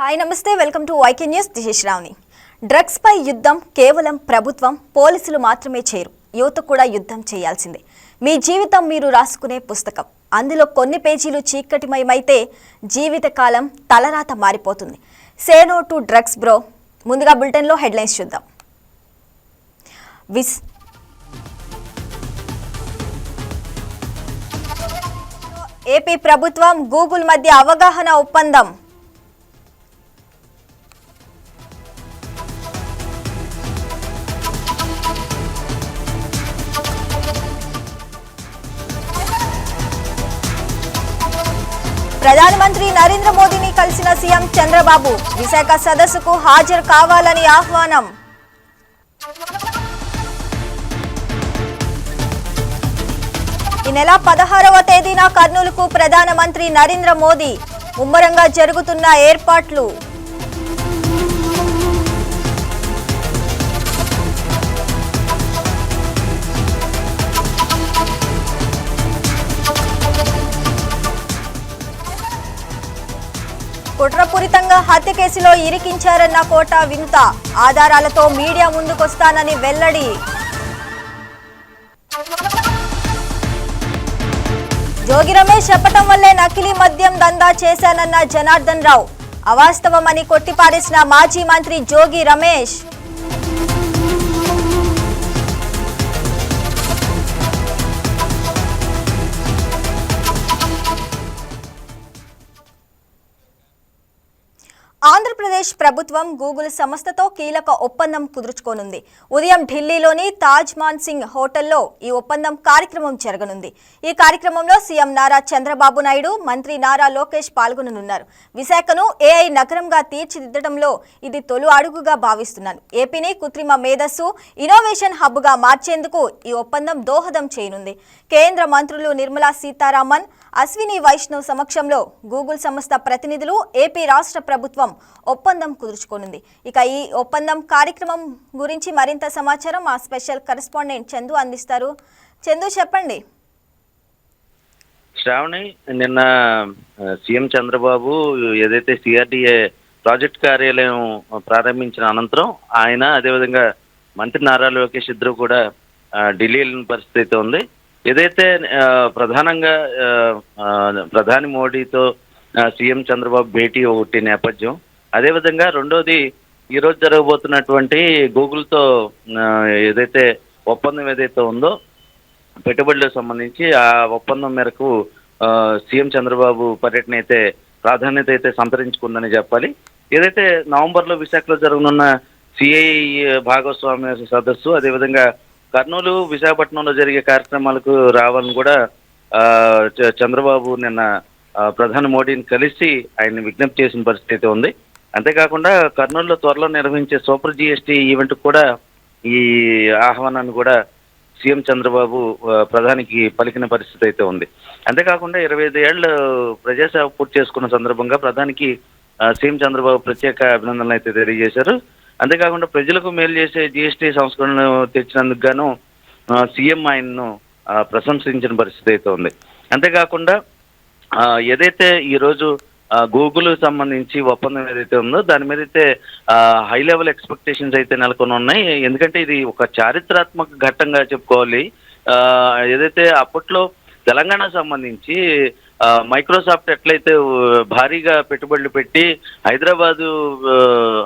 Hi namaste. Welcome to YK news. Dishesh రావుని drugs పై యుద్ధం కేవలం ప్రభుత్వం పోలీసులు మాత్రమే చేయరు. యువత కూడా యుద్ధం చేయాల్సిందే. మీ జీవితం మీరు రాసుకునే పుస్తకం. అందులో కొన్ని పేజీలు చీకటిమయమైతే జీవితకాలం తలరాత మారిపోతుంది. Say no to drugs bro. ముందుగా బులెటిన్లో హెడ్లైన్స్ చూద్దాం. విస్ ఏపీ ప్రభుత్వం గూగుల్ మధ్య అవగాహన ఒప్పందం. ప్రధానమంత్రి నరేంద్ర మోదీని కలిసిన సీఎం చంద్రబాబు విశాఖ సదస్సుకు హాజరు కావాలని ఆహ్వానం. ఈ నెల పదహారవ తేదీన కర్నూలుకు ప్రధానమంత్రి నరేంద్ర మోదీ ముమ్మరంగా జరుగుతున్న ఏర్పాట్లు. కుట్రపూరితంగా హత్య కేసులో ఇరికించారన్న కోట వింత ఆధారాలతో మీడియా ముందుకొస్తానని వెల్లడి. జోగి రమేష్ చెప్పటం వల్లే నకిలీ మద్యం దందా చేశానన్న జనార్దన్ రావు. అవాస్తవమని కొట్టిపారేసిన మాజీ మంత్రి జోగి రమేష్. ఆంధ్రప్రదేశ్ ప్రభుత్వం గూగుల్ సంస్థతో కీలక ఒప్పందం కుదుర్చుకోనుంది. ఉదయం ఢిల్లీలోని తాజ్ మాన్ సింగ్ హోటల్లో ఈ ఒప్పందం కార్యక్రమం జరగనుంది. ఈ కార్యక్రమంలో సీఎం నారా చంద్రబాబు నాయుడు మంత్రి నారా లోకేష్ పాల్గొననున్నారు. విశాఖను ఏఐ నగరంగా తీర్చిదిద్దడంలో ఇది తొలి అడుగుగా భావిస్తున్నాను ఏపీని కృత్రిమ మేధస్సు ఇన్నోవేషన్ హబ్గా మార్చేందుకు ఈ ఒప్పందం దోహదం చేయనుంది. కేంద్ర మంత్రులు నిర్మలా సీతారామన్ అశ్విని వైష్ణవ్ సమక్షంలో గూగుల్ సంస్థ ప్రతినిధులు ఏపీ రాష్ట్ర ప్రభుత్వం ఒప్పందం కుదుర్చుకోనుంది. ఇక ఈ ఒప్పందం కార్యక్రమం గురించి మరింత సమాచారం మా స్పెషల్ కరెస్పాండెంట్ చందు అందిస్తారు. చందు చెప్పండి. శ్రావణి నిన్న సీఎం చంద్రబాబు ఏదైతే సిఆర్డిఏ ప్రాజెక్ట్ కార్యాలయం ప్రారంభించిన అనంతరం ఆయన అదేవిధంగా మంత్రి నారా లోకేష్ ఇద్దరు కూడా ఢిల్లీ వెళ్ళిన పరిస్థితి ఉంది. ఏదైతే ప్రధానంగా ప్రధాని మోడీతో సీఎం చంద్రబాబు భేటీ ఒకటి నేపథ్యం అదేవిధంగా రెండోది ఈ రోజు జరగబోతున్నటువంటి గూగుల్తో ఏదైతే ఒప్పందం ఏదైతే ఉందో పెట్టుబడులకు సంబంధించి ఆ ఒప్పందం మేరకు సీఎం చంద్రబాబు పర్యటన అయితే ప్రాధాన్యత అయితే సంతరించుకుందని చెప్పాలి. ఏదైతే నవంబర్లో విశాఖలో జరగనున్న సిఐ భాగస్వామ్య సదస్సు అదేవిధంగా కర్నూలు విశాఖపట్నంలో జరిగే కార్యక్రమాలకు రావాలని కూడా చ- చంద్రబాబు నిన్న ప్రధాని మోడీని కలిసి ఆయన విజ్ఞప్తి చేసిన పరిస్థితి అయితే ఉంది. అంతేకాకుండా కర్నూలులో త్వరలో నిర్వహించే సూపర్ జిఎస్టీ ఈవెంట్ కూడా ఈ ఆహ్వానాన్ని కూడా సీఎం చంద్రబాబు ప్రధానికి పలికిన పరిస్థితి అయితే ఉంది. అంతేకాకుండా ఇరవై ఐదు ఏళ్ళు ప్రజాసేవ పూర్తి చేసుకున్న సందర్భంగా ప్రధానికి సీఎం చంద్రబాబు ప్రత్యేక అభినందనలు అయితే తెలియజేశారు. అంతేకాకుండా ప్రజలకు మేలు చేసే జిఎస్టీ సంస్కరణలు తెచ్చినందుకు గాను సీఎం ఆయన్ను ప్రశంసించిన పరిస్థితి అయితే ఉంది. అంతేకాకుండా ఏదైతే ఈరోజు గూగుల్ సంబంధించి ఒప్పందం ఏదైతే ఉందో దాని మీద అయితే హై లెవెల్ ఎక్స్పెక్టేషన్స్ అయితే నెలకొని ఉన్నాయి. ఎందుకంటే ఇది ఒక చారిత్రాత్మక ఘట్టంగా చెప్పుకోవాలి. ఆ, ఏదైతే అప్పట్లో తెలంగాణ సంబంధించి మైక్రోసాఫ్ట్ ఎట్లయితే భారీగా పెట్టుబడులు పెట్టి హైదరాబాదు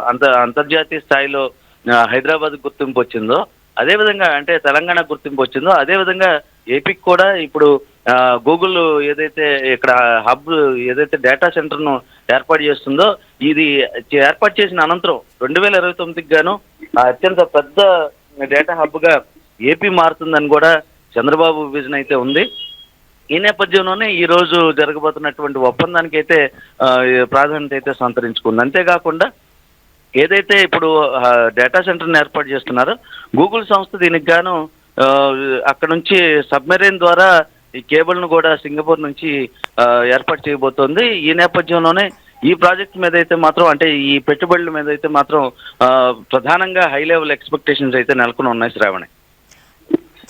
అంత అంతర్జాతీయ స్థాయిలో హైదరాబాద్ గుర్తింపు వచ్చిందో అదేవిధంగా అంటే తెలంగాణ గుర్తింపు వచ్చిందో అదేవిధంగా ఏపీకి కూడా ఇప్పుడు ఆ, గూగుల్ ఏదైతే ఇక్కడ హబ్ ఏదైతే డేటా సెంటర్ను ఏర్పాటు చేస్తుందో ఇది ఏర్పాటు చేసిన అనంతరం రెండు వేల ఇరవై తొమ్మిదికి గాను ఆ అత్యంత పెద్ద డేటా హబ్గా ఏపీ మారుతుందని కూడా చంద్రబాబు విజన్ అయితే ఉంది. ఈ నేపథ్యంలోనే ఈ రోజు జరగబోతున్నటువంటి ఒప్పందానికి అయితే ప్రాధాన్యత అయితే సంతరించుకుంది. అంతేకాకుండా ఏదైతే ఇప్పుడు డేటా సెంటర్ని ఏర్పాటు చేస్తున్నారో గూగుల్ సంస్థ దీనికి గాను అక్కడ నుంచి సబ్మెరైన్ ద్వారా ఈ కేబుల్ను కూడా సింగపూర్ నుంచి ఏర్పాటు చేయబోతోంది. ఈ నేపథ్యంలోనే ఈ ప్రాజెక్ట్ మీద అయితే మాత్రం అంటే ఈ పెట్టుబడుల మీద అయితే మాత్రం ప్రధానంగా హై లెవెల్ ఎక్స్పెక్టేషన్స్ అయితే నెలకొని ఉన్నాయి శ్రావణి.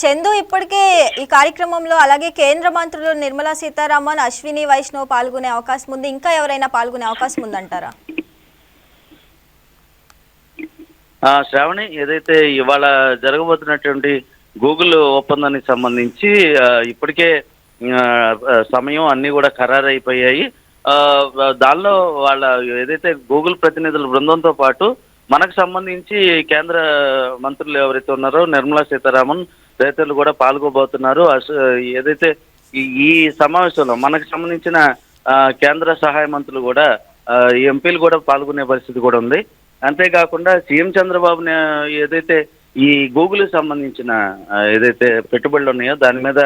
చందు ఇప్పటికే ఈ కార్యక్రమంలో అలాగే కేంద్ర మంత్రులు నిర్మలా సీతారామన్ అశ్విని వైష్ణవ్ పాల్గొనే అవకాశం ఉంది. ఇంకా ఎవరైనా పాల్గొనే అవకాశం ఉందంటారా? శ్రావణి ఏదైతే ఇవాళ జరగబోతున్నటువంటి గూగుల్ ఒప్పందానికి సంబంధించి ఇప్పటికే సమయం అన్నీ కూడా ఖరారైపోయాయి. ఆ, దానిలో వాళ్ళ ఏదైతే గూగుల్ ప్రతినిధుల బృందంతో పాటు మనకు సంబంధించి కేంద్ర మంత్రులు ఎవరైతే ఉన్నారో నిర్మలా సీతారామన్ రైతులు కూడా పాల్గొబోతున్నారు. ఏదైతే ఈ- ఈ సమావేశంలో మనకు సంబంధించిన ఆ, కేంద్ర సహాయ మంత్రులు కూడా ఎంపీలు కూడా పాల్గొనే పరిస్థితి కూడా ఉంది. అంతేకాకుండా సీఎం చంద్రబాబు ఏదైతే ఈ గూగుల్ సంబంధించిన ఏదైతే పెట్టుబడులు ఉన్నాయో దాని మీద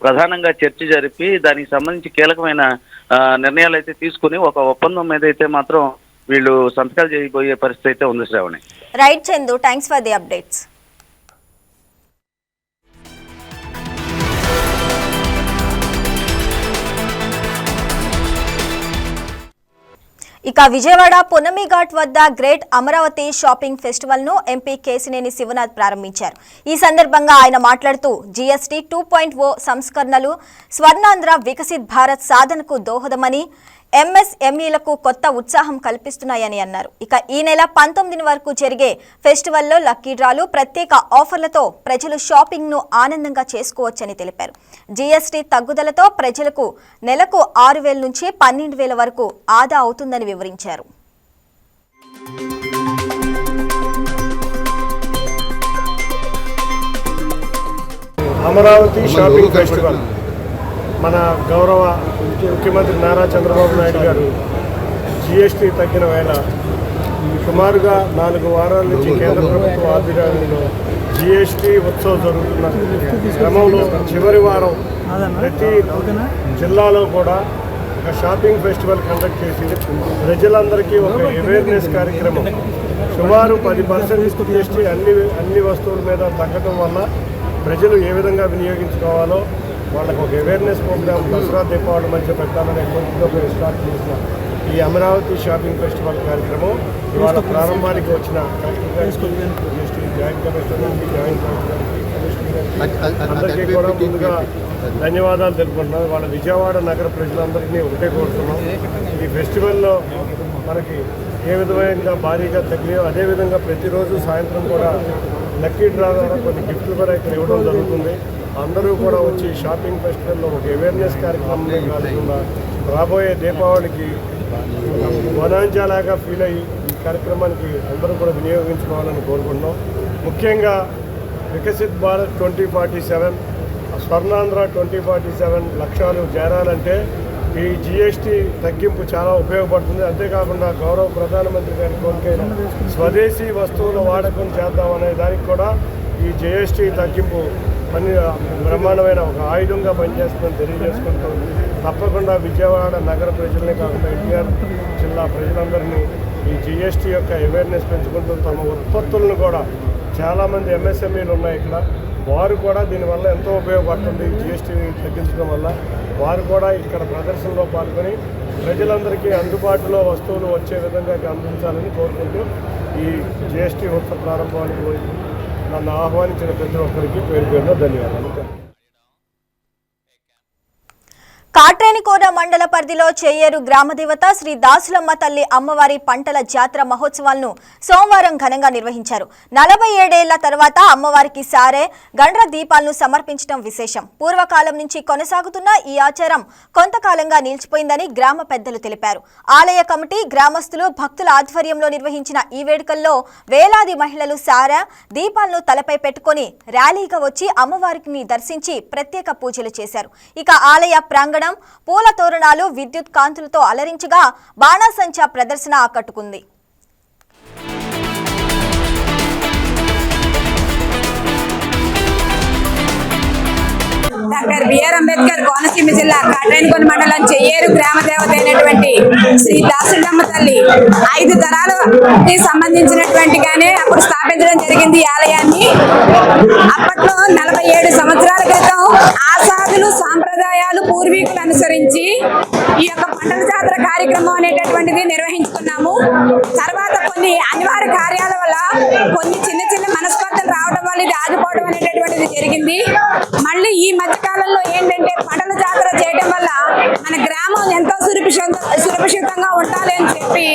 ప్రధానంగా చర్చ జరిపి దానికి సంబంధించి కీలకమైన ఆ, నిర్ణయాలు అయితే తీసుకుని ఒక ఒప్పందం మీద అయితే మాత్రం వీళ్ళు సంతకాలు చేయబోయే పరిస్థితి అయితే ఉంది Shravani. Right Chandu thanks for the updates ఇక విజయవాడ పొన్నమిఘాట్ వద్ద గ్రేట్ అమరావతి షాపింగ్ ఫెస్టివల్ను ఎంపీ కేసినేని శివనాథ్ ప్రారంభించారు. ఈ సందర్భంగా ఆయన మాట్లాడుతూ జీఎస్టీ టూ పాయింట్ ఓ సంస్కరణలు స్వర్ణాంధ్ర వికసిత్ భారత్ సాధనకు దోహదమని ఎంఎస్ఎంఈలకు కొత్త ఉత్సాహం కల్పిస్తున్నాయని అన్నారు. ఇక ఈ నెల పంతొమ్మిది వరకు జరిగే ఫెస్టివల్లో లక్కీ డ్రాలు ప్రత్యేక ఆఫర్లతో ప్రజలు షాపింగ్ను ఆనందంగా చేసుకోవచ్చని తెలిపారు. జీఎస్టీ తగ్గుదలతో ప్రజలకు నెలకు ఆరు వేల నుంచి పన్నెండు వేల వరకు ఆదా అవుతుందని వివరించారు. Amaravati shopping festival. మన గౌరవ ముఖ్యమంత్రి నారా చంద్రబాబు నాయుడు గారు జిఎస్టీ తగ్గిన వేళ సుమారుగా నాలుగు వారాల నుంచి కేంద్ర ప్రభుత్వ ఆధ్వర్యంలో జిఎస్టీ ఉత్సవం జరుగుతున్న క్రమంలో చివరి వారం ప్రతి జిల్లాలో కూడా ఒక షాపింగ్ ఫెస్టివల్ కండక్ట్ చేసి ప్రజలందరికీ ఒక అవేర్నెస్ కార్యక్రమం. సుమారు పది పర్సెంట్ జిఎస్టీ అన్ని అన్ని వస్తువుల మీద తగ్గడం వల్ల ప్రజలు ఏ విధంగా వినియోగించుకోవాలో వాళ్ళకు ఒక అవేర్నెస్ ప్రోగ్రామ్ దసరా దీపావళి మధ్య పెట్టాలనే కోరికతో మేము స్టార్ట్ చేసిన ఈ అమరావతి షాపింగ్ ఫెస్టివల్ కార్యక్రమం ఇవాళ ప్రారంభానికి వచ్చిన జిఎస్టీ జాయింట్ కమిషనర్ గారికి, జాయింట్ అందరికీ కూడా ముందుగా ధన్యవాదాలు తెలుపుకుంటున్నాను. వాళ్ళ విజయవాడ నగర ప్రజలందరికీ ఒకటే కోరుతున్నాం. ఈ ఫెస్టివల్లో మనకి ఏ విధమైన భారీగా తగిలియో అదేవిధంగా ప్రతిరోజు సాయంత్రం కూడా లక్కీ డ్రా ద్వారా కొన్ని గిఫ్ట్లు కూడా ఇక్కడ ఇవ్వడం జరుగుతుంది. అందరూ కూడా వచ్చి షాపింగ్ ఫెస్టివల్లో ఒక అవేర్నెస్ కార్యక్రమమే కాకుండా రాబోయే దీపావళికి వనాంచాలాగా ఫీల్ అయ్యి ఈ కార్యక్రమానికి అందరూ కూడా వినియోగించుకోవాలని కోరుకుంటున్నాం. ముఖ్యంగా Viksit Bharat twenty forty seven Swarnandhra twenty forty seven లక్ష్యాలు చేరాలంటే ఈ జిఎస్టీ తగ్గింపు చాలా ఉపయోగపడుతుంది. అంతేకాకుండా గౌరవ ప్రధానమంత్రి గారి కోరికైన స్వదేశీ వస్తువుల వాడకం చేద్దామనే దానికి కూడా ఈ జిఎస్టీ తగ్గింపు పని బ్రహ్మాండమైన ఒక ఆయుధంగా పనిచేస్తుందని తెలియజేసుకుంటూ తప్పకుండా విజయవాడ నగర ప్రజలనే కాకుండా ఎన్టీఆర్ జిల్లా ప్రజలందరినీ ఈ జిఎస్టీ యొక్క అవేర్నెస్ పెంచుకుంటూ తమ ఉత్పత్తులను కూడా చాలామంది ఎంఎస్ఎంఈలు ఉన్నాయి ఇక్కడ. వారు కూడా దీనివల్ల ఎంతో ఉపయోగపడుతుంది జిఎస్టీ తగ్గించడం వల్ల. వారు కూడా ఇక్కడ ప్రదర్శనలో పాల్గొని ప్రజలందరికీ అందుబాటులో వస్తువులు వచ్చే విధంగా అందించాలని కోరుకుంటూ ఈ జిఎస్టీ ఉత్సవ ప్రారంభానికి నన్ను ఆహ్వానించిన ప్రతి ఒక్కరికి పేరు పేరున ధన్యవాదాలు. కాట్రేనికోన మండల పరిధిలో చేయేరు గ్రామదేవత శ్రీ దాసులమ్మ తల్లి అమ్మవారి పంటల జాతర మహోత్సవాలను సోమవారం ఘనంగా నిర్వహించారు. నలభై ఏడేళ్ళ తర్వాత అమ్మవారికి సారే గండ్ర దీపాలను సమర్పించడం విశేషం. పూర్వకాలం నుంచి కొనసాగుతున్న ఈ ఆచారం కొంతకాలంగా నిలిచిపోయిందని గ్రామ పెద్దలు తెలిపారు. ఆలయ కమిటీ గ్రామస్తులు భక్తుల ఆధ్వర్యంలో నిర్వహించిన ఈ వేడుకల్లో వేలాది మహిళలు సారా దీపాలను తలపై పెట్టుకొని ర్యాలీగా వచ్చి అమ్మవారికి దర్శించి ప్రత్యేక పూజలు చేశారు. ఇక ఆలయ ప్రాంగణ పూల తోరణాలు విద్యుత్ కాంతులతో అలరించగా బాణాసంచా ప్రదర్శన ఆకట్టుకుంది. డాక్టర్ బిఆర్ అంబేద్కర్ కోనసీమ జిల్లా కాట్రేనికొండ మండలం చెయ్యేరు గ్రామ దేవత అయినటువంటి శ్రీ దాసుడమ్మ తల్లి ఐదు తరాలకి సంబంధించినటువంటి గానే అప్పుడు స్థాపించడం జరిగింది ఈ ఆలయాన్ని. అప్పట్లో నలభై ఏడు సంవత్సరాల క్రితం ఆసాదులు సాంప్రదాయాలు పూర్వీకులు అనుసరించి ఈ యొక్క పంటల జాతర కార్యక్రమం అనేటటువంటిది నిర్వహించుకున్నాము. తర్వాత కొన్ని అనివార్య కార్యాల వల్ల కొన్ని చిన్న చిన్న మనస్పర్ధలు రావడం వల్ల ఇది ఆగిపోవడం అనేటువంటిది జరిగింది. మళ్ళీ ఈ మధ్య కాలంలో ఏంటంటే పంటల జాతర చేయడం వల్ల మన గ్రామం ఎంతో సురక్షిత సురక్షితంగా ఉండాలి అని చెప్పి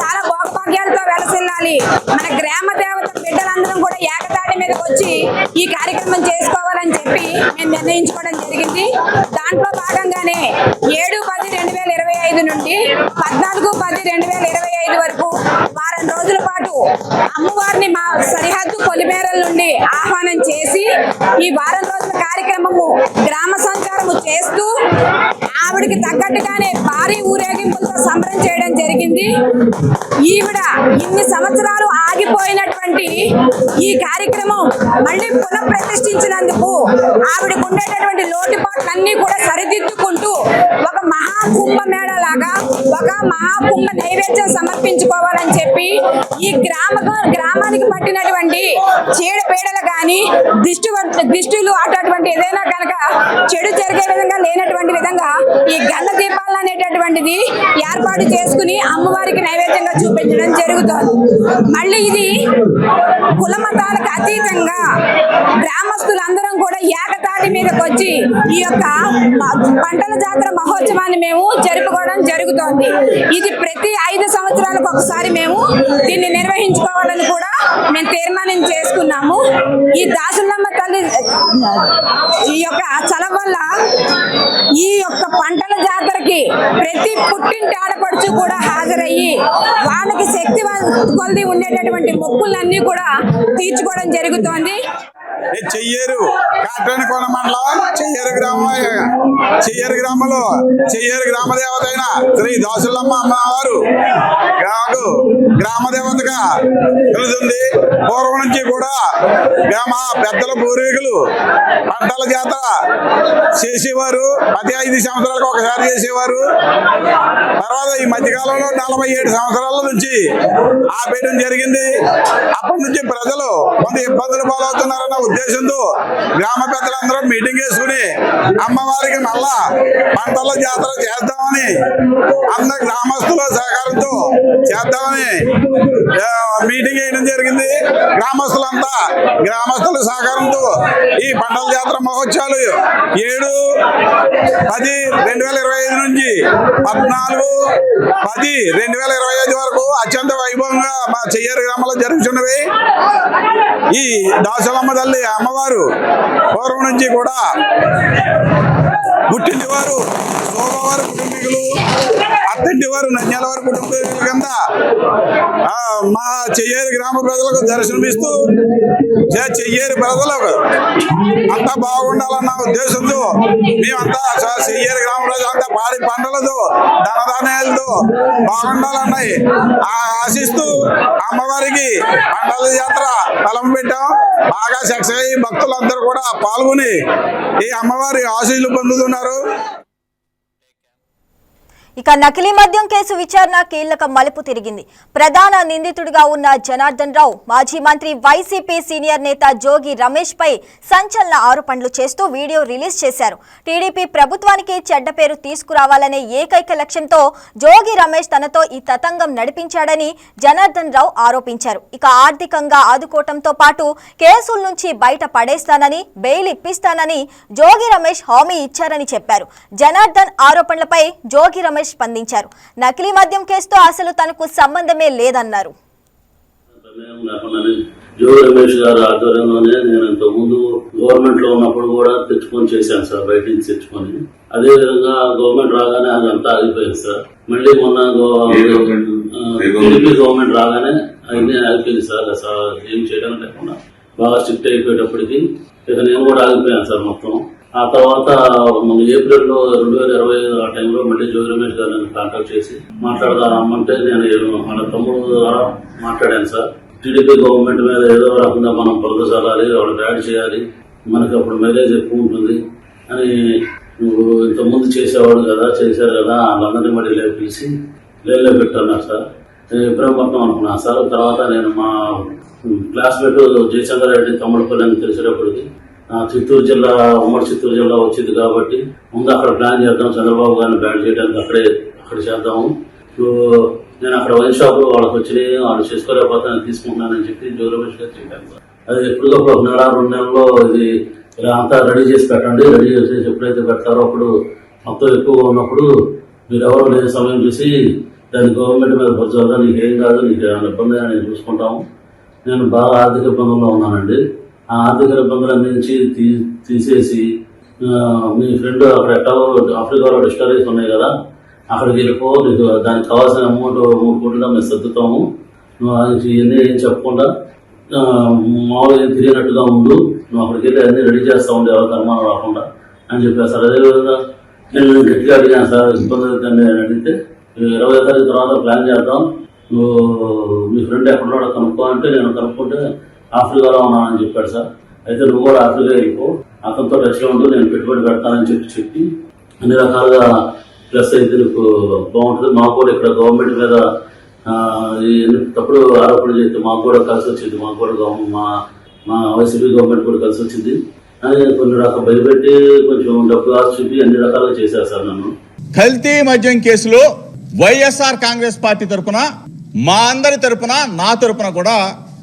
చాలా భోగభాగ్యాలతో వెలసిల్లాలి. మన గ్రామ దేవత బిడ్డలందరం కూడా ఏకతాటి మీదకి వచ్చి ఈ కార్యక్రమం చేసుకోవాలని చెప్పి మేము నిర్ణయించుకోవడం జరిగింది. దాంట్లో భాగంగానే ఏడు పది రెండు వేల ఇరవై ఐదు నుండి పద్నాలుగు పది రెండు వేల ఇరవై ఐదు వరకు వారం రోజుల పాటు అమ్మవారిని మా సరిహద్దు పొలిమేరల నుండి ఆహ్వానం చేసి ఈ వారం రోజుల కార్యక్రమము గ్రామ సంచారము చేస్తూ ఆవిడకి తగ్గట్టుగానే భారీ ఊరేగింపులతో సంబరం చేయడం జరిగింది. ఈవిడ ఇన్ని సంవత్సరాలు ఆగిపోయినటువంటి ఈ కార్యక్రమం మళ్ళీ పునః ప్రతిష్ఠించినందుకు ఆవిడకు ఉండేటటువంటి లోటుపాట్లన్నీ కూడా సరిదిద్దుకుంటూ ఒక మహా మేడ లాగా ఒక మహాకుంభ నైవేద్యం సమర్పించుకోవాలని చెప్పి ఈ గ్రామ గ్రామానికి పట్టినటువంటి చీడపీడలు కానీ దిష్టి దిష్టిలు అటువంటి ఏదైనా కనుక చెడు జరిగే విధంగా లేనటువంటి విధంగా ఈ గండ దీపాలు అనేటటువంటిది ఏర్పాటు చేసుకుని అమ్మవారికి నైవేద్యంగా చూపించడం జరుగుతుంది. మళ్ళీ ఇది కుల మతాలకు అతీతంగా గ్రామస్తులందరం కూడా ఏకతాటి మీదకి వచ్చి ఈ యొక్క పంటల జాతర మహోత్సవాన్ని మేము జరుపుకోవడం జరుగుతోంది. ఇది ప్రతి ఐదు సంవత్సరాలకు ఒకసారి మేము దీన్ని నిర్వహించుకోవాలని కూడా మేము తీర్మానం చేసుకున్నాము. ఈ దాసులమ్మ తల్లి ఈ యొక్క చల వల్ల ఈ యొక్క పంటల జాతరకి ప్రతి పుట్టింటి ఆడపడుచు కూడా హాజరయ్యి వాళ్ళకి శక్తి కొలది ఉండేటటువంటి మొక్కులన్నీ కూడా తీర్చుకోవడం జరుగుతోంది. నేను చెయ్యేరు. కాట్రాని కోన మండలం చెయ్యేరు గ్రామం చెయ్యేరు గ్రామంలో చెయ్యేరు గ్రామ దేవత అయిన శ్రీ దాసులమ్మ అమ్మవారు. నాకు గ్రామ దేవతగా తెలుస్తుంది పూర్వం నుంచి కూడా గ్రామ పెద్దల పూర్వీకులు పంటల జాతర చేసేవారు. ప్రతి ఐదు సంవత్సరాలకు ఒకసారి చేసేవారు. తర్వాత ఈ మధ్యకాలంలో నలభై ఏడు సంవత్సరాల నుంచి ఆపేయడం జరిగింది. అప్పటి నుంచి ప్రజలు కొంత ఇబ్బందులు పాలవుతున్నారన్న ఉద్దేశంతో గ్రామ పెద్దలందరూ మీటింగ్ వేసుకుని అమ్మవారికి మళ్ళా పంటల జాతర చేద్దామని అందరు గ్రామస్తుల సహకారంతో చేద్దామని మీటింగ్ వేయడం జరిగింది. గ్రామస్తులంతా గ్రామస్తుల సహకారంతో ఈ పంటల జాతర మహోత్సవాలు ఏడు పది రెండు వేల ఇరవై ఐదు నుంచి పద్నాలుగు పది రెండు వేల ఇరవై ఐదు వరకు అత్యంత వైభవంగా మా చెయ్యారు గ్రామంలో జరుగుతున్నవి. ఈ దాసలమ్మ తల్లి అమ్మవారు పూర్వం నుంచి కూడా పుట్టింటి వారు. సోమవారు కుటుంబ వారు నంద్యాలవారి కుటుంబ కింద మా చెయ్యేరు గ్రామ ప్రజలకు దర్శనమిస్తూ చెయ్యేరు ప్రజలకు అంతా బాగుండాలన్న ఉద్దేశంతో మేమంతా చెయ్యేరు గ్రామ ప్రజలంతా పాడి పంటలతో ధనధాన్యాలతో బాగుండాలన్నాయి. ఆ ఆశిస్తూ అమ్మవారికి పంటల జాతర తలం పెట్టాం. బాగా సక్సెస్ అయ్యి భక్తులందరూ కూడా పాల్గొని ఈ అమ్మవారి ఆశీస్సులు పొందుతున్నారు. ఇక నకిలీ మద్యం కేసు విచారణ కీలక మలుపు తిరిగింది. ప్రధాన నిందితుడిగా ఉన్న జనార్దన్ రావు మాజీ మంత్రి వైసీపీ సీనియర్ నేత జోగి రమేష్ పై సంచలన ఆరోపణలు చేస్తూ వీడియో రిలీజ్ చేశారు. టీడీపీ ప్రభుత్వానికి చెడ్డ పేరు తీసుకురావాలనే ఏకైక లక్ష్యంతో జోగి రమేష్ తనతో ఈ తతంగం నడిపించాడని జనార్దన్ రావు ఆరోపించారు. ఇక ఆర్థికంగా ఆదుకోవటంతో పాటు కేసుల నుంచి బయట పడేస్తానని బెయిల్ ఇప్పిస్తానని జోగి రమేష్ హామీ ఇచ్చారని చెప్పారు. జనార్దన్ ఆరోపణలపై జోగి రమేష్ స్పందించారు. నకిలీ మద్యం కేసుతో అసలు తనకు సంబంధమే లేదన్నారు. జో రమేష్ గారు ఆధ్వర్యంలోనే నేను ఇంతకుముందు గవర్నమెంట్లో ఉన్నప్పుడు కూడా తెచ్చుకొని చేశాను సార్ బయట నుంచి తెచ్చుకొని. అదే విధంగా గవర్నమెంట్ రాగానే అదంతా ఆగిపోయింది సార్. మళ్ళీ మొన్న టీడీపీ గవర్నమెంట్ రాగానే అన్ని ఆగిపోయింది సార్. అసలు ఏం చేయడం లేకుండా. బాగా స్ట్రిక్ట్ అయిపోయేటప్పటికి ఇక నేను కూడా ఆగిపోయాను సార్ మొత్తం. ఆ తర్వాత మన ఏప్రిల్లో రెండు వేల ఇరవై ఐదు ఆ టైంలో మళ్ళీ జోగి రమేష్ గారు నేను కాంటాక్ట్ చేసి మాట్లాడదా రమ్మంటే నేను మన తమ్ముడు ద్వారా మాట్లాడాను సార్. టీడీపీ గవర్నమెంట్ మీద ఏదో రకంగా మనం బురద చల్లాలి వాళ్ళు యాడ్ చేయాలి మనకి అప్పుడు మైలేజ్ ఎక్కువ ఉంటుంది అని నువ్వు ఇంతకుముందు చేసేవాడు కదా చేశారు కదా వాళ్ళందరినీ మళ్ళీ లేపి పిలిచి లేలే పెట్టన్నారు సార్. నేను ఇబ్రహీం పట్నం అనుకున్నాను సార్. తర్వాత నేను మా క్లాస్మేట్ జయచంద్ర రెడ్డి తమ్ముడు పిల్లని తెలిసేటప్పటికి చిత్తూరు జిల్లా ఉమ్మడి చిత్తూరు జిల్లా వచ్చింది కాబట్టి ముందు అక్కడ ప్లాన్ చేద్దాం. చంద్రబాబు గారిని బ్యాన్ చేయడానికి అక్కడే అక్కడ చేద్దాము. ఇప్పుడు నేను అక్కడ వైన్ షాప్ వాళ్ళకి వచ్చినాయి వాళ్ళు చేసుకోలేకపోతే తీసుకుంటున్నానని చెప్పి జో గారు చెప్పాను అది ఎప్పటికప్పుడు ఒక నెల రెండు నెలల్లో ఇది ఇలా అంతా రెడీ చేసి పెట్టండి. రెడీ చేసి ఎప్పుడైతే పెడతారో అప్పుడు మొత్తం ఎక్కువ ఉన్నప్పుడు మీరు ఎవరు లేని సమయం చూసి దాన్ని గవర్నమెంట్ మీద పొచ్చారు నీకేం ఏం కాదు నీకు ఏమైనా ఇబ్బంది నేను చూసుకుంటాము. నేను బాగా ఆర్థిక ఇబ్బందుల్లో ఉన్నానండి. ఆ ఆర్థిక ఇబ్బందుల నుంచి తీ తీసేసి మీ ఫ్రెండ్ అక్కడ ఎక్కడో ఆఫ్రికాలో డిస్టరీస్ ఉన్నాయి కదా అక్కడికి వెళ్ళిపో నీకు దానికి కావాల్సిన అమౌంట్ మూడు కోట్లు మేము సర్దుతాము. నువ్వు అది ఇవన్నీ ఏం చెప్పకుండా మామూలుగా ఏం తిరిగినట్టుగా ఉండు. నువ్వు అక్కడికి వెళ్ళి అన్నీ రెడీ చేస్తా ఉండే ఎవరికి అనుమానం రాకుండా అని చెప్పారు సార్. అదేవిధంగా నేను గట్టిగా అడిగాను సార్ ఇబ్బంది అవుతుంది అని అడిగితే ఇరవై తారీఖు తర్వాత ప్లాన్ చేద్దాం. నువ్వు మీ ఫ్రెండ్ ఎక్కడున్నాడో కనుక్కో అంటే నేను కనుక్కుంటే ఆఫ్రికాలో ఉన్నానని చెప్పాడు సార్. అయితే నువ్వు కూడా ఆఫ్రికా అయిపో అతనితో టచ్లో ఉంటూ నేను పెట్టుబడి పెడతానని చెప్పి చెప్పి అన్ని రకాలుగా ప్లస్ అయితే నీకు బాగుంటుంది. మాకు కూడా ఇక్కడ గవర్నమెంట్ మీద తప్పుడు ఆరోపణలు చేస్తే మాకు కూడా కలిసి వచ్చింది. మాకు కూడా మా మా వైసీపీ గవర్నమెంట్ కూడా కలిసి వచ్చింది. అని కొన్ని రకాల భయపెట్టి కొంచెం డబ్బు ఆశ చూపి అన్ని రకాలుగా చేశారు సార్ నన్ను. కల్తీ మద్యం కేసులో వైఎస్ఆర్ కాంగ్రెస్ పార్టీ తరపున మా అందరి తరఫున నా తరపున కూడా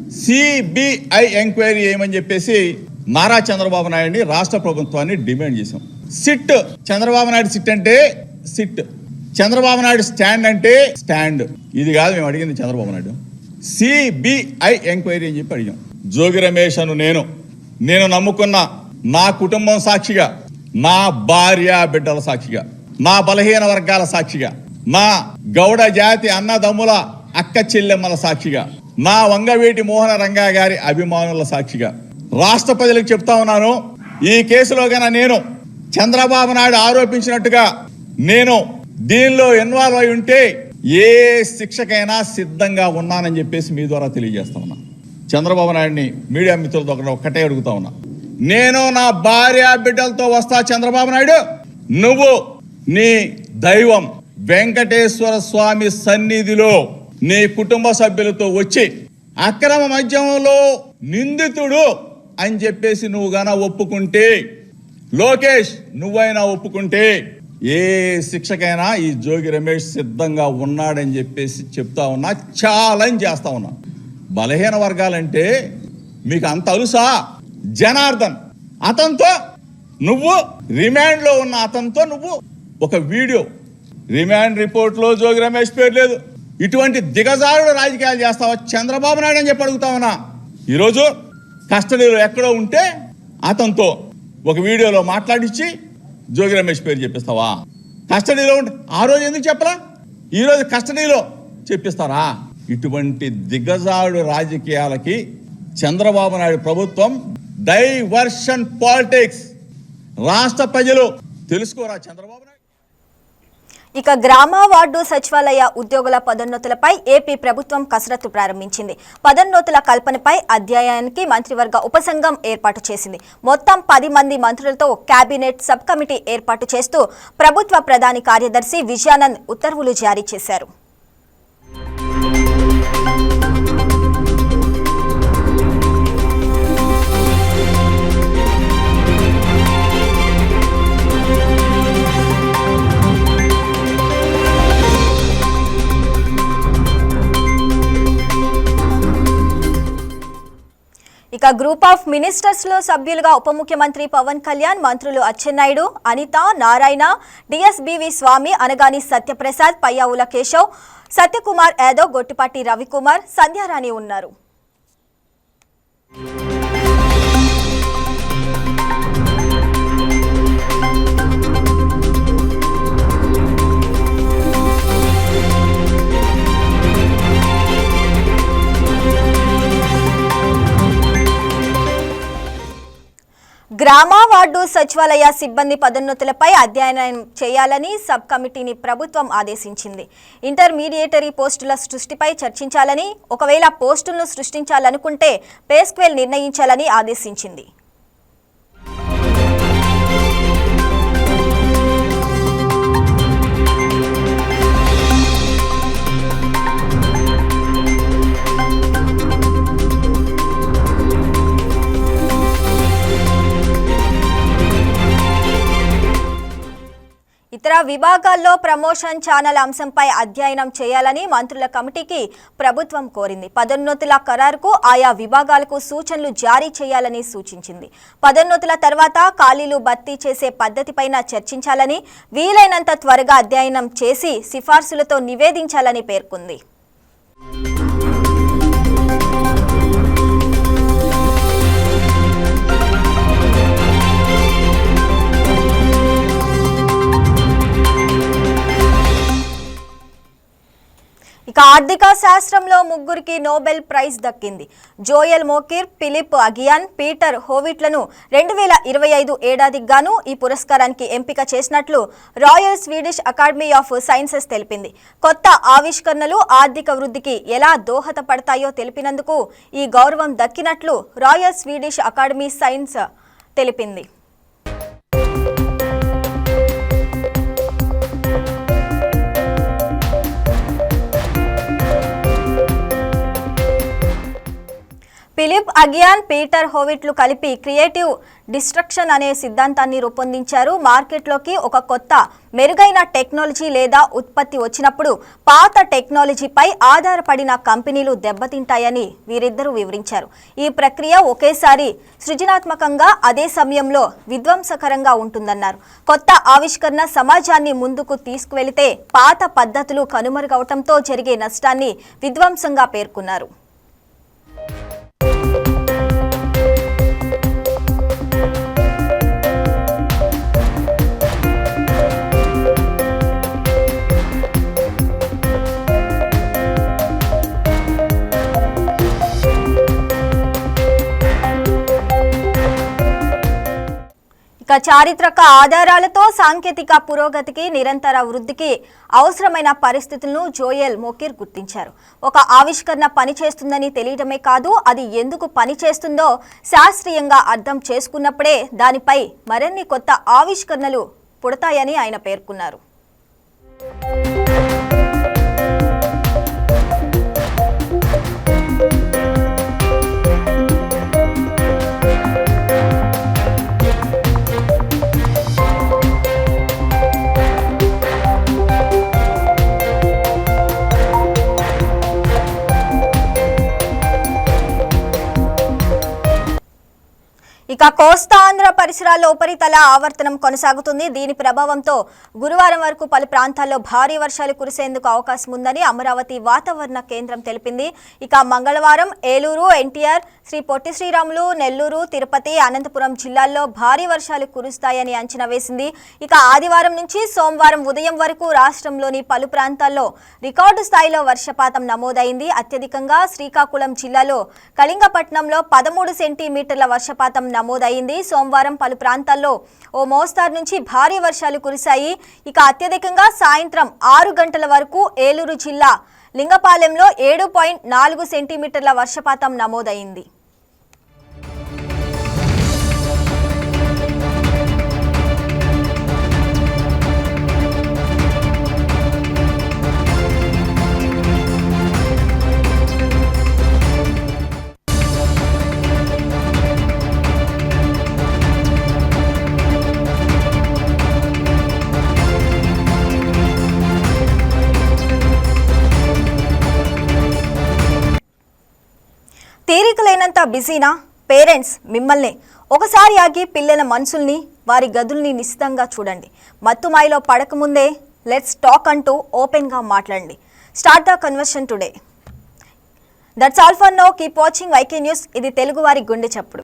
సిబిఐ ఎంక్వైరీ చేయమని చెప్పేసి నారా చంద్రబాబు నాయుడిని రాష్ట్ర ప్రభుత్వాన్ని డిమాండ్ చేశాం. సిట్ చంద్రబాబు నాయుడు సిట్ అంటే సిట్. చంద్రబాబు నాయుడు స్టాండ్ అంటే స్టాండ్. ఇది కాదు మేము అడిగింది చంద్రబాబు నాయుడు. సిబిఐ ఎంక్వైరీ అని చెప్పి అడిగాం. జోగి రమేష్ అను నేను. నేను నమ్ముకున్న నా కుటుంబం సాక్షిగా నా భార్య బిడ్డల సాక్షిగా నా బలహీన వర్గాల సాక్షిగా నా గౌడ జాతి అన్నదమ్ముల అక్క చెల్లెమ్మల సాక్షిగా నా వంగవీటి మోహన రంగా గారి అభిమానుల సాక్షిగా. రాష్ట్ర ప్రజలకు చెప్తా ఉన్నాను ఈ కేసులో గన నేను చంద్రబాబు నాయుడు ఆరోపించినట్టుగా నేను దీనిలో ఇన్వాల్వ్ అయి ఉంటే ఏ శిక్షకైనా సిద్ధంగా ఉన్నానని చెప్పేసి మీ ద్వారా తెలియజేస్తా ఉన్నా. చంద్రబాబు నాయుడిని మీడియా మిత్రులతో ఒకటి ఒక్కటే అడుగుతా ఉన్నా. నేను నా భార్య బిడ్డలతో వస్తా చంద్రబాబు నాయుడు నువ్వు నీ దైవం వెంకటేశ్వర స్వామి సన్నిధిలో నీ కుటుంబ సభ్యులతో వచ్చి అక్రమ మద్యంలో నిందితుడు అని చెప్పేసి నువ్వు గన ఒప్పుకుంటే లోకేష్ నువ్వైనా ఒప్పుకుంటే ఏ శిక్షకైనా ఈ జోగి రమేష్ సిద్ధంగా ఉన్నాడని చెప్పేసి చెప్తా ఉన్నా ఛాలెంజ్ చేస్తా ఉన్నా. బలహీన వర్గాలంటే మీకు అంత అలుసా? జనార్దన్ అతనితో నువ్వు రిమాండ్లో ఉన్న అతనితో నువ్వు ఒక వీడియో. రిమాండ్ రిపోర్ట్లో జోగి రమేష్ పేరు లేదు. ఇటువంటి దిగజారుడు రాజకీయాలు చేస్తావా? చంద్రబాబు నాయుడు అని చెప్పి అడుగుతా ఉన్నా. ఈరోజు కస్టడీలో ఎక్కడో ఉంటే అతనితో ఒక వీడియోలో మాట్లాడించి జోగి రమేష్ పేరు చెప్పిస్తావా? కస్టడీలో ఉంటే ఆ రోజు ఎందుకు చెప్పలా? ఈరోజు కస్టడీలో చెప్పిస్తారా? ఇటువంటి దిగజారుడు రాజకీయాలకి చంద్రబాబు నాయుడు ప్రభుత్వం డైవర్షన్ పాలిటిక్స్. రాష్ట్ర ప్రజలు తెలుసుకోరా చంద్రబాబు నాయుడు? ఇక గ్రామ వార్డు సచివాలయ ఉద్యోగుల పదోన్నతులపై ఏపీ ప్రభుత్వం కసరత్తు ప్రారంభించింది. పదోన్నతుల కల్పనపై అధ్యాయానికి మంత్రివర్గ ఉపసంఘం ఏర్పాటు చేసింది. మొత్తం పది మంది మంత్రులతో కేబినెట్ సబ్ కమిటీ ఏర్పాటు చేస్తూ ప్రభుత్వ ప్రధాని కార్యదర్శి విజయానంద్ ఉత్తర్వులు జారీ చేశారు. ఇక గ్రూప్ ఆఫ్ మినిస్టర్స్లో సభ్యులుగా ఉప ముఖ్యమంత్రి పవన్ కళ్యాణ్ మంత్రులు అచ్చెన్నాయుడు అనిత నారాయణ డిఎస్బివి స్వామి అనగాని సత్యప్రసాద్ పయ్యావుల కేశవ్ సత్యకుమార్ యాదవ్ గొట్టిపాటి రవికుమార్ సంధ్యారాణి ఉన్నారు. గ్రామ వార్డు సచివాలయ సిబ్బంది పదోన్నతులపై అధ్యయనం చేయాలని సబ్ కమిటీని ప్రభుత్వం ఆదేశించింది. ఇంటర్మీడియేటరీ పోస్టుల సృష్టిపై చర్చించాలని ఒకవేళ పోస్టులను సృష్టించాలనుకుంటే పే స్క్వేల్ నిర్ణయించాలని ఆదేశించింది. విభాగాల్లో ప్రమోషన్ ఛానల్ అంశంపై అధ్యయనం చేయాలని మంత్రుల కమిటీకి ప్రభుత్వం కోరింది. పదోన్నతుల ఖరారుకు ఆయా విభాగాలకు సూచనలు జారీ చేయాలని సూచించింది. పదోన్నతుల తర్వాత ఖాళీలు భర్తీ చేసే పద్ధతిపైన చర్చించాలని వీలైనంత త్వరగా అధ్యయనం చేసి సిఫార్సులతో నివేదించాలని పేర్కొంది. ఆర్థిక శాస్త్రంలో ముగ్గురికి నోబెల్ ప్రైజ్ దక్కింది. Joel Mokyr Philippe Aghion Peter హోవిట్లను రెండు వేల ఇరవై ఐదు ఏడాదికి గాను ఈ పురస్కారానికి ఎంపిక చేసినట్లు Royal Swedish Academy of Sciences తెలిపింది. కొత్త ఆవిష్కరణలు ఆర్థిక వృద్ధికి ఎలా దోహదపడతాయో తెలిపినందుకు ఈ గౌరవం దక్కినట్లు రాయల్ స్వీడిష్ అకాడమీ సైన్స్ తెలిపింది. ఫిలిప్ అగియాన్ పీటర్ హోవిట్లు కలిపి క్రియేటివ్ డిస్ట్రక్షన్ అనే సిద్ధాంతాన్ని రూపొందించారు. మార్కెట్లోకి ఒక కొత్త మెరుగైన టెక్నాలజీ లేదా ఉత్పత్తి వచ్చినప్పుడు పాత టెక్నాలజీపై ఆధారపడిన కంపెనీలు దెబ్బతింటాయని వీరిద్దరూ వివరించారు. ఈ ప్రక్రియ ఒకేసారి సృజనాత్మకంగా అదే సమయంలో విధ్వంసకరంగా ఉంటుందన్నారు. కొత్త ఆవిష్కరణ సమాజాన్ని ముందుకు తీసుకువెళితే పాత పద్ధతులు కనుమరుగవటంతో జరిగే నష్టాన్ని విధ్వంసంగా పేర్కొన్నారు. ఇక చారిత్రక ఆధారాలతో సాంకేతిక పురోగతికి నిరంతర వృద్ధికి అవసరమైన పరిస్థితులను జోయల్ మొకిర్ గుర్తించారు. ఒక ఆవిష్కరణ పనిచేస్తుందని తెలియడమే కాదు అది ఎందుకు పనిచేస్తుందో శాస్త్రీయంగా అర్థం చేసుకున్నప్పుడే దానిపై మరిన్ని కొత్త ఆవిష్కరణలు పుడతాయని ఆయన పేర్కొన్నారు. ఇక కోస్తా ఆంధ్ర పరిసరాల్లో ఉపరితల ఆవర్తనం కొనసాగుతుంది. దీని ప్రభావంతో గురువారం వరకు పలు ప్రాంతాల్లో భారీ వర్షాలు కురిసేందుకు అవకాశం ఉందని అమరావతి వాతావరణ కేంద్రం తెలిపింది. ఇక మంగళవారం ఏలూరు ఎన్టీఆర్ శ్రీ పొట్టి శ్రీరాములు నెల్లూరు తిరుపతి అనంతపురం జిల్లాల్లో భారీ వర్షాలు కురుస్తాయని అంచనా వేసింది. ఇక ఆదివారం నుంచి సోమవారం ఉదయం వరకు రాష్ట్రంలోని పలు ప్రాంతాల్లో రికార్డు స్థాయిలో వర్షపాతం నమోదైంది. అత్యధికంగా శ్రీకాకుళం జిల్లాలో కళింగపట్నంలో పదమూడు సెంటీమీటర్ల వర్షపాతం నమోదైంది సోమవారం పలు ప్రాంతాల్లో ఓ మోస్తారు నుంచి భారీ వర్షాలు కురిశాయి. ఇక అత్యధికంగా సాయంత్రం ఆరు గంటల వరకు ఏలూరు జిల్లా లింగపాలెంలో ఏడు పాయింట్ నాలుగు సెంటీమీటర్ల వర్షపాతం నమోదైంది అంతా బిజీనా? పేరెంట్స్ మిమ్మల్ని. ఒకసారి ఆగి పిల్లల మనసుల్ని వారి గదుల్ని నిశ్చితంగా చూడండి. మత్తుమాయిలో పడకముందే లెట్స్ టాక్ అంటూ ఓపెన్గా మాట్లాడండి. Start the conversion today. That's all for now. Keep watching YK news. ఇది తెలుగువారి గుండె చప్పుడు.